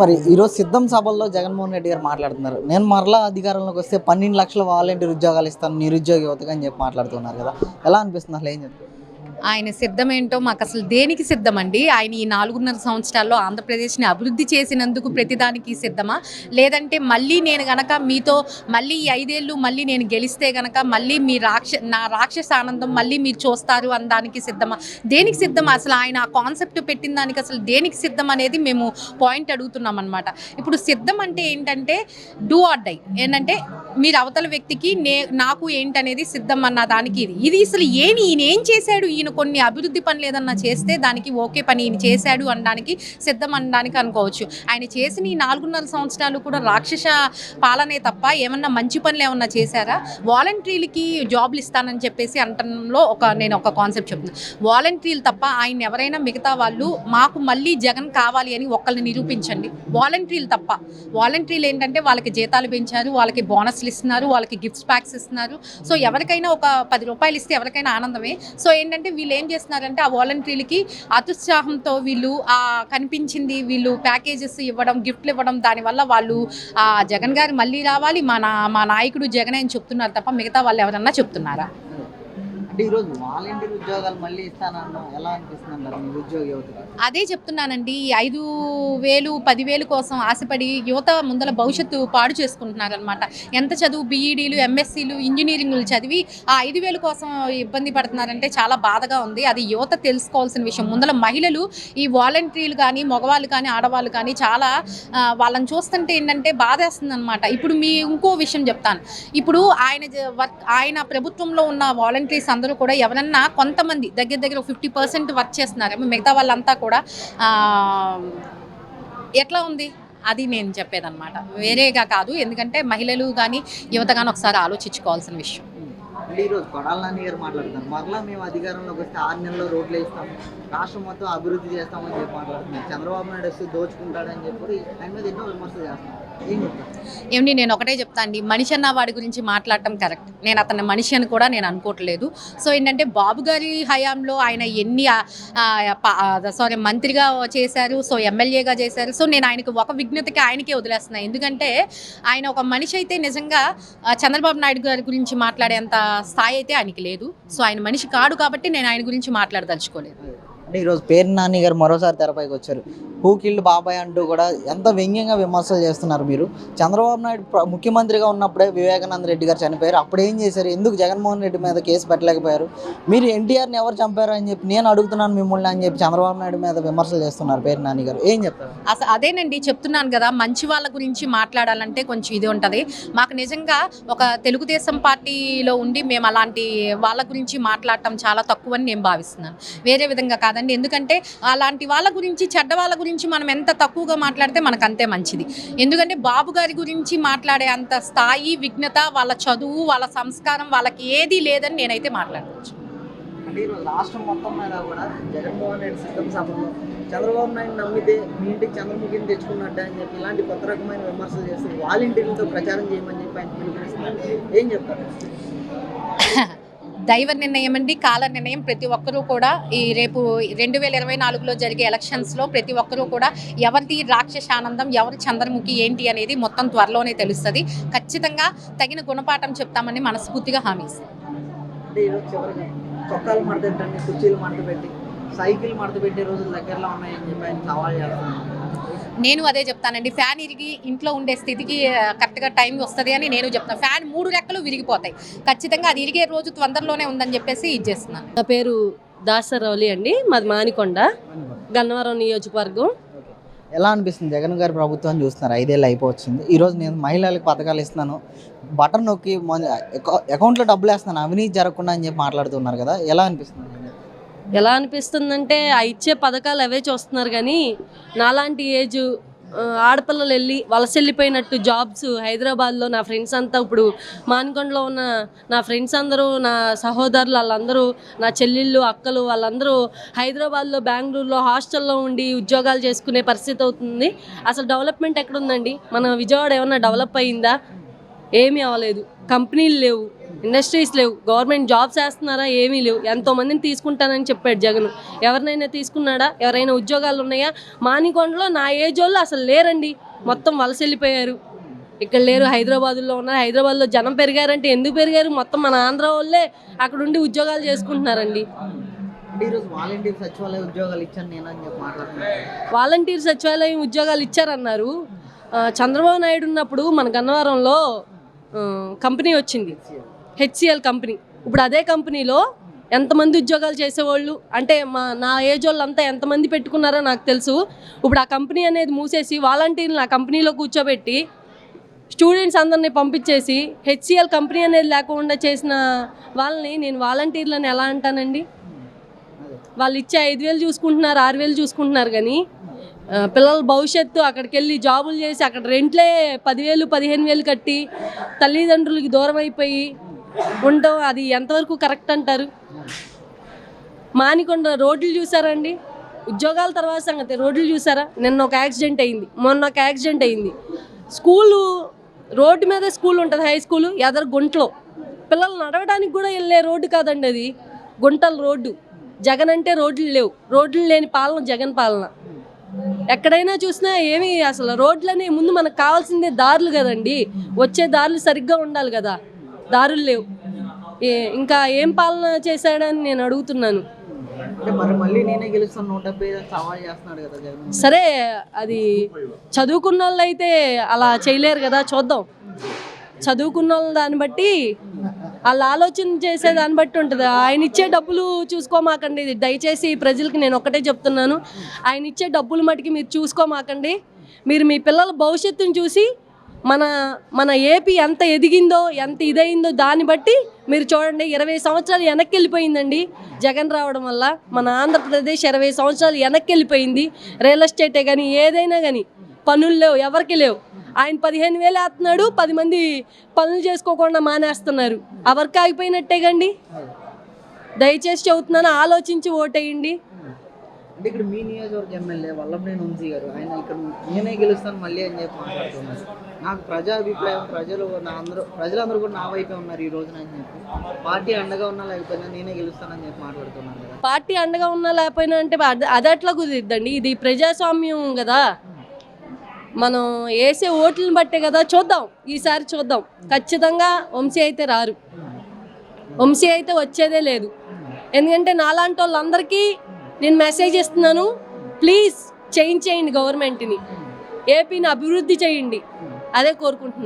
మరి ఈరోజు సిద్ధం సభల్లో జగన్మోహన్ రెడ్డి గారు మాట్లాడుతున్నారు. నేను మరలా అధికారంలోకి వస్తే పన్నెండు లక్షల వాలంటీర్ ఉద్యోగాలు ఇస్తాను నిరుద్యోగ యువతగా అని చెప్పి మాట్లాడుతున్నారు కదా. ఎలా అనిపిస్తుంది అసలు ఏం చెప్తారు? ఆయన సిద్ధమేంటో మాకు అసలు దేనికి సిద్ధమండి? ఆయన ఈ నాలుగున్నర సంవత్సరాల్లో ఆంధ్రప్రదేశ్ని అభివృద్ధి చేసినందుకు ప్రతిదానికి సిద్ధమా? లేదంటే మళ్ళీ నేను గనక మీతో మళ్ళీ ఈ ఐదేళ్ళు మళ్ళీ నేను గెలిస్తే గనక మళ్ళీ మీ రాక్ష నా రాక్షస ఆనందం మళ్ళీ మీరు చూస్తారు అనడానికి సిద్ధమా? దేనికి సిద్ధం అసలు ఆయన ఆ కాన్సెప్ట్ పెట్టిన దానికి అసలు దేనికి సిద్ధం అనేది మేము పాయింట్ అడుగుతున్నాం అనమాట ఇప్పుడు సిద్ధం అంటే ఏంటంటే డూ ఆర్ డై. ఏంటంటే మీరు అవతల వ్యక్తికి నే నాకు ఏంటనేది సిద్ధం అన్న దానికి ఇది. ఇది అసలు ఏని ఈయన ఏం చేశాడు? ఈయన కొన్ని అభివృద్ధి పనులు ఏదన్నా చేస్తే దానికి ఓకే పని ఈయన చేశాడు అనడానికి సిద్ధం అనడానికి అనుకోవచ్చు. ఆయన చేసిన ఈ నాలుగున్నర సంవత్సరాలు కూడా రాక్షస పాలనే తప్ప ఏమన్నా మంచి పనులు ఏమన్నా చేశారా? వాలంటీర్లకి జాబ్లు ఇస్తానని చెప్పేసి అంటంలో ఒక నేను ఒక కాన్సెప్ట్ చెప్తున్నాను వాలంటీర్లు తప్ప ఆయన ఎవరైనా మిగతా వాళ్ళు మాకు మళ్ళీ జగన్ కావాలి అని ఒక్కరిని నిరూపించండి. వాలంటీర్లు తప్ప. వాలంటీర్లు ఏంటంటే వాళ్ళకి జీతాలు పెంచారు వాళ్ళకి బోనస్ బోనస్లు ఇస్తున్నారు వాళ్ళకి గిఫ్ట్స్ ప్యాక్స్ ఇస్తున్నారు. సో ఎవరికైనా ఒక పది రూపాయలు ఇస్తే ఎవరికైనా ఆనందమే. సో ఏంటంటే వీళ్ళు ఏం చేస్తున్నారంటే ఆ వాలంటీర్లకి అతుత్సాహంతో వీళ్ళు ఆ కనిపించింది వీళ్ళు ప్యాకేజెస్ ఇవ్వడం గిఫ్ట్లు ఇవ్వడం దానివల్ల వాళ్ళు ఆ జగన్ గారు మళ్ళీ రావాలి మన మా నాయకుడు జగన్ అని చెప్తున్నారు తప్ప మిగతా వాళ్ళు ఎవరన్నా చెప్తున్నారా? అంటే ఈరోజు వాలంటీర్ ఉద్యోగాలు మళ్ళీ ఇస్తానన్న ఎలా అనిపిస్తుంది ఉద్యోగ యువత అదే చెప్తున్నానండి. ఐదు వేలు పదివేలు కోసం ఆశపడి యువత ముందల భవిష్యత్తు పాడు చేసుకుంటున్నారనమాట ఎంత చదువు బీఈడీలు ఎంఎస్సీలు ఇంజనీరింగ్లు చదివి ఆ ఐదు వేలు కోసం ఇబ్బంది పడుతున్నారంటే చాలా బాధగా ఉంది. అది యువత తెలుసుకోవాల్సిన విషయం. ముందల మహిళలు ఈ వాలంటీర్లు కానీ మగవాళ్ళు కానీ ఆడవాళ్ళు కానీ చాలా వాళ్ళని చూస్తుంటే ఏంటంటే బాధేస్తుంది అనమాట ఇప్పుడు మీ ఇంకో విషయం చెప్తాను. ఇప్పుడు ఆయన వర్క్ ఆయన ప్రభుత్వంలో ఉన్న వాలంటీర్స్ అందరూ అందరూ కూడా ఎవరన్నా కొంతమంది దగ్గర దగ్గర ఫిఫ్టీ పర్సెంట్ వర్క్ చేస్తున్నారు మిగతా వాళ్ళంతా కూడా ఎట్లా ఉంది? అది నేను చెప్పేదన్నమాట. వేరేగా కాదు ఎందుకంటే మహిళలు కానీ యువత కానీ ఒకసారి ఆలోచించుకోవాల్సిన విషయం. అంటే ఈరోజు కొడాల నాని గారు మాట్లాడుతున్నారు. మరలా మేము అధికారంలోకి వస్తే ఆరు నెలల్లో రోడ్లు వేస్తాం రాష్ట్రం మొత్తం అభివృద్ధి చేస్తామని చెప్పి మాట్లాడుతున్నారు. చంద్రబాబు నాయుడు వస్తే దోచుకుంటాడని చెప్పి ఆయన మీద ఎన్నో విమర్శలు చేస్తున్నారు. ఏం చెప్తారు ఏమండి నేను ఒకటే చెప్తా అండి. మనిషి అన్న వాడి గురించి మాట్లాడటం కరెక్ట్. నేను అతన్ని మనిషి అని కూడా నేను అనుకోవట్లేదు. సో ఏంటంటే బాబు గారి హయాంలో ఆయన ఎన్ని సారీ మంత్రిగా చేశారు సో ఎమ్మెల్యేగా చేశారు. సో నేను ఆయనకు ఒక విజ్ఞతకి ఆయనకే వదిలేస్తున్నాను ఎందుకంటే ఆయన ఒక మనిషి అయితే నిజంగా చంద్రబాబు నాయుడు గారి గురించి మాట్లాడేంత స్థాయి అయితే ఆయనకి లేదు. సో ఆయన మనిషి కాడు కాబట్టి నేను ఆయన గురించి మాట్లాడదలుచుకోలేదు. అంటే ఈరోజు పేరు నాని గారు మరోసారి తెరపైకి వచ్చారు. హూకిల్డ్ బాబాయ్ అంటూ కూడా ఎంత వ్యంగ్యంగా విమర్శలు చేస్తున్నారు మీరు. చంద్రబాబు నాయుడు ముఖ్యమంత్రిగా ఉన్నప్పుడే వివేకానంద రెడ్డి గారు చనిపోయారు. అప్పుడు ఏం చేశారు? ఎందుకు జగన్మోహన్ రెడ్డి మీద కేసు పెట్టలేకపోయారు? మీరు ఎన్టీఆర్ని ఎవరు చంపారు అని చెప్పి నేను అడుగుతున్నాను మిమ్మల్ని అని చెప్పి చంద్రబాబు నాయుడు మీద విమర్శలు చేస్తున్నారు పేరు నాని గారు. ఏం చెప్తారు? అసలు అదేనండి చెప్తున్నాను కదా మంచి వాళ్ళ గురించి మాట్లాడాలంటే కొంచెం ఇది ఉంటుంది. మాకు నిజంగా ఒక తెలుగుదేశం పార్టీలో ఉండి మేము అలాంటి వాళ్ళ గురించి మాట్లాడటం చాలా తక్కువని నేను భావిస్తున్నాను. వేరే విధంగా కాదండి. ఎందుకంటే అలాంటి వాళ్ళ గురించి చెడ్డ వాళ్ళ గురించి మనం ఎంత తక్కువగా మాట్లాడితే మనకు అంతే మంచిది. ఎందుకంటే బాబు గారి గురించి మాట్లాడే అంత స్థాయి విఘ్నత వాళ్ళ చదువు వాళ్ళ సంస్కారం వాళ్ళకి ఏదీ లేదని నేనైతే మాట్లాడవచ్చు. అంటే ఈరోజు రాష్ట్రం మొత్తం మీద కూడా జగన్మోహన్ రెడ్డి సిద్ధం సభలో చంద్రబాబు నాయుడు నమ్మితే మీ ఇంటికి చంద్రముఖిని తెచ్చుకున్నట్టు అని చెప్పి ఇలాంటి కొత్త రకమైన విమర్శలు చేస్తారు వాలంటీర్లతో ప్రచారం చేయమని చెప్పి ఆయన పిలుపునిస్తున్నారు. ఏం చెప్తారు? దైవ నిర్ణయం అండి కాల నిర్ణయం. ప్రతి ఒక్కరూ కూడా ఈ రేపు రెండు వేల ఇరవై నాలుగులో జరిగే ఎలక్షన్స్లో ప్రతి ఒక్కరూ కూడా ఎవరిది రాక్షస ఆనందం ఎవరి చంద్రముఖి ఏంటి అనేది మొత్తం త్వరలోనే తెలుస్తుంది. ఖచ్చితంగా తగిన గుణపాఠం చెప్తామని మనస్ఫూర్తిగా హామీ ఇస్తాం. చొక్కాలు మడత పెట్టండి కుర్చీలు మడత పెట్టి సైకిల్ మడత పెట్టే రోజులు దగ్గరలో ఉన్నాయని చెప్పి ఆయన సవాల్ చేస్తున్నాను నేను అదే చెప్తానండి ఫ్యాన్ ఇరిగి ఇంట్లో ఉండే స్థితికి కరెక్ట్గా టైం వస్తుంది అని నేను చెప్తాను. ఫ్యాన్ మూడు రెక్కలు విరిగిపోతాయి. ఖచ్చితంగా అది ఇరిగే రోజు తొందరలోనే ఉందని చెప్పేసి ఇది చేస్తున్నాను. నా పేరు దాసరౌలి అండి మాది మానికొండ గన్నవరం నియోజకవర్గం. ఎలా అనిపిస్తుంది? జగన్ గారి ప్రభుత్వం చూస్తున్నారు ఐదేళ్ళు అయిపోవచ్చింది. ఈరోజు నేను మహిళలకు పథకాలు ఇస్తున్నాను. బటన్ నొక్కి అకౌంట్లో డబ్బులు వేస్తున్నాను. అవినీతి జరగకుండా అని చెప్పి మాట్లాడుతున్నారు కదా ఎలా అనిపిస్తుంది? ఎలా అనిపిస్తుందంటే ఆ ఇచ్చే పథకాలు అవే చూస్తున్నారు కానీ నాలాంటి ఏజ్ ఆడపిల్లలు వెళ్ళి వలస వెళ్ళిపోయినట్టు జాబ్స్ హైదరాబాద్లో నా ఫ్రెండ్స్ అంతా ఇప్పుడు మానికొండలో ఉన్న నా ఫ్రెండ్స్ అందరూ నా సహోదరులు వాళ్ళందరూ నా చెల్లెళ్ళు అక్కలు వాళ్ళందరూ హైదరాబాద్లో బెంగళూరులో హాస్టల్లో ఉండి ఉద్యోగాలు చేసుకునే పరిస్థితి అవుతుంది. అసలు డెవలప్మెంట్ ఎక్కడుందండి? మన విజయవాడ ఏమన్నా డెవలప్ అయిందా? ఏమీ అవ్వలేదు. కంపెనీలు లేవు. ఇండస్ట్రీస్ లేవు. గవర్నమెంట్ జాబ్స్ వేస్తున్నారా? ఏమీ లేవు. ఎంతో మందిని తీసుకుంటానని చెప్పాడు జగన్. ఎవరినైనా తీసుకున్నాడా? ఎవరైనా ఉద్యోగాలు ఉన్నాయా? మానికొండలో నా ఏజ్ వాళ్ళు అసలు లేరండి. మొత్తం వలస వెళ్ళిపోయారు ఇక్కడ లేరు. హైదరాబాద్లో ఉన్నారు. హైదరాబాద్లో జనం పెరిగారంటే ఎందుకు పెరిగారు? మొత్తం మన ఆంధ్ర వాళ్ళే అక్కడ ఉండి ఉద్యోగాలు చేసుకుంటున్నారండి. వాలంటీర్ సచివాలయ ఉద్యోగాలు ఇచ్చాను నేను అని చెప్పి మాట్లాడుతున్నాను వాలంటీర్ సచివాలయం ఉద్యోగాలు ఇచ్చారన్నారు. చంద్రబాబు నాయుడు ఉన్నప్పుడు మన గన్నవరంలో కంపెనీ వచ్చింది. HCL company. ఇప్పుడు అదే కంపెనీలో ఎంతమంది ఉద్యోగాలు చేసేవాళ్ళు? అంటే మా నా ఏజ్ వాళ్ళంతా ఎంతమంది పెట్టుకున్నారో నాకు తెలుసు. ఇప్పుడు ఆ కంపెనీ అనేది మూసేసి వాలంటీర్లు ఆ కంపెనీలో కూర్చోబెట్టి స్టూడెంట్స్ అందరినీ పంపించేసి హెచ్సిఎల్ కంపెనీ అనేది లేకుండా చేసిన వాళ్ళని నేను వాలంటీర్లను ఎలా అంటానండి? వాళ్ళు ఇచ్చే ఐదు వేలు చూసుకుంటున్నారు ఆరు వేలు చూసుకుంటున్నారు కానీ పిల్లల భవిష్యత్తు అక్కడికి వెళ్ళి జాబులు చేసి అక్కడ రెంట్లే పదివేలు పదిహేను వేలు కట్టి తల్లిదండ్రులకి దూరం అయిపోయి ఉండడం అది ఎంతవరకు కరెక్ట్ అంటారు? మానికొండ రోడ్లు చూసారండి ఉద్యోగాల తర్వాత సంగతి రోడ్లు చూసారా? నిన్న ఒక యాక్సిడెంట్ అయింది మొన్న ఒక యాక్సిడెంట్ అయింది. స్కూలు రోడ్డు మీద స్కూల్ ఉంటుంది హై స్కూల్ ఎదరు గుంటలో. పిల్లలు నడవడానికి కూడా వెళ్ళే రోడ్డు కాదండి అది గుంటల రోడ్డు. జగన్ అంటే రోడ్లు లేవు రోడ్లు లేని పాలన జగన్ పాలన. ఎక్కడైనా చూసినా ఏమి అసలు రోడ్లని ముందు మనకు కావాల్సిందే దారులు కదండి వచ్చే దారులు సరిగ్గా ఉండాలి కదా. దారులు లేవు. ఇంకా ఏం పాలన చేశాడని నేను అడుగుతున్నాను. సరే అది చదువుకున్న వాళ్ళు అయితే అలా చేయలేరు కదా చూద్దాం. చదువుకున్న వాళ్ళ దాన్ని బట్టి వాళ్ళు ఆలోచన చేసే దాన్ని బట్టి ఉంటుంది. ఆయన ఇచ్చే డబ్బులు చూసుకోమాకండి. దయచేసి ప్రజలకి నేను ఒక్కటే చెప్తున్నాను. ఆయన ఇచ్చే డబ్బులు మటుకి మీరు చూసుకోమాకండి. మీరు మీ పిల్లల భవిష్యత్తును చూసి మన మన ఏపీ ఎంత ఎదిగిందో ఎంత ఇదైందో దాన్ని బట్టి మీరు చూడండి ఇరవై సంవత్సరాలు వెనక్కి వెళ్ళిపోయిందండి జగన్ రావడం వల్ల మన ఆంధ్రప్రదేశ్ ఇరవై సంవత్సరాలు వెనక్కి వెళ్ళిపోయింది రియల్ ఎస్టేటే కానీ ఏదైనా కానీ పనులు లేవు ఎవరికి లేవు. ఆయన పదిహేను వేలు వేస్తున్నాడు పది మంది పనులు చేసుకోకుండా మానేస్తున్నారు. ఎవరికి ఆగిపోయినట్టే కండి. దయచేసి చెబుతున్నాను ఆలోచించి ఓటేయండి. అంటే ఇక్కడ మీ నియోజకవర్గ ఎమ్మెల్యే వల్లభనేని వంశీ గారు ఆయన ఇక్కడ నేనే గెలుస్తాను మళ్ళీ అని చెప్పి మాట్లాడుతున్నారు. నాకు ప్రజా అభిప్రాయం ప్రజలు నా అందరూ ప్రజలందరూ కూడా నా వైపే ఉన్నారు ఈ రోజున అని చెప్పి. పార్టీ అండగా ఉన్నా లేకపోయినా నేనే గెలుస్తానని చెప్పి మాట్లాడుతున్నాను కదా. పార్టీ అండగా ఉన్నా లేకపోయినా అంటే అది ఎట్లా కుదిరిద్దండి. ఇది ప్రజాస్వామ్యం కదా. మనం వేసే ఓట్లను బట్టే కదా చూద్దాం. ఈసారి చూద్దాం. ఖచ్చితంగా వంశీ అయితే రారు. వంశీ అయితే వచ్చేదే లేదు. ఎందుకంటే నాలాంటి వాళ్ళందరికీ నేను మెసేజ్ ఇస్తున్నాను ప్లీజ్ చేంజ్ చేయండి గవర్నమెంట్ని ఏపీని అభివృద్ధి చేయండి. అదే కోరుకుంటున్నాను.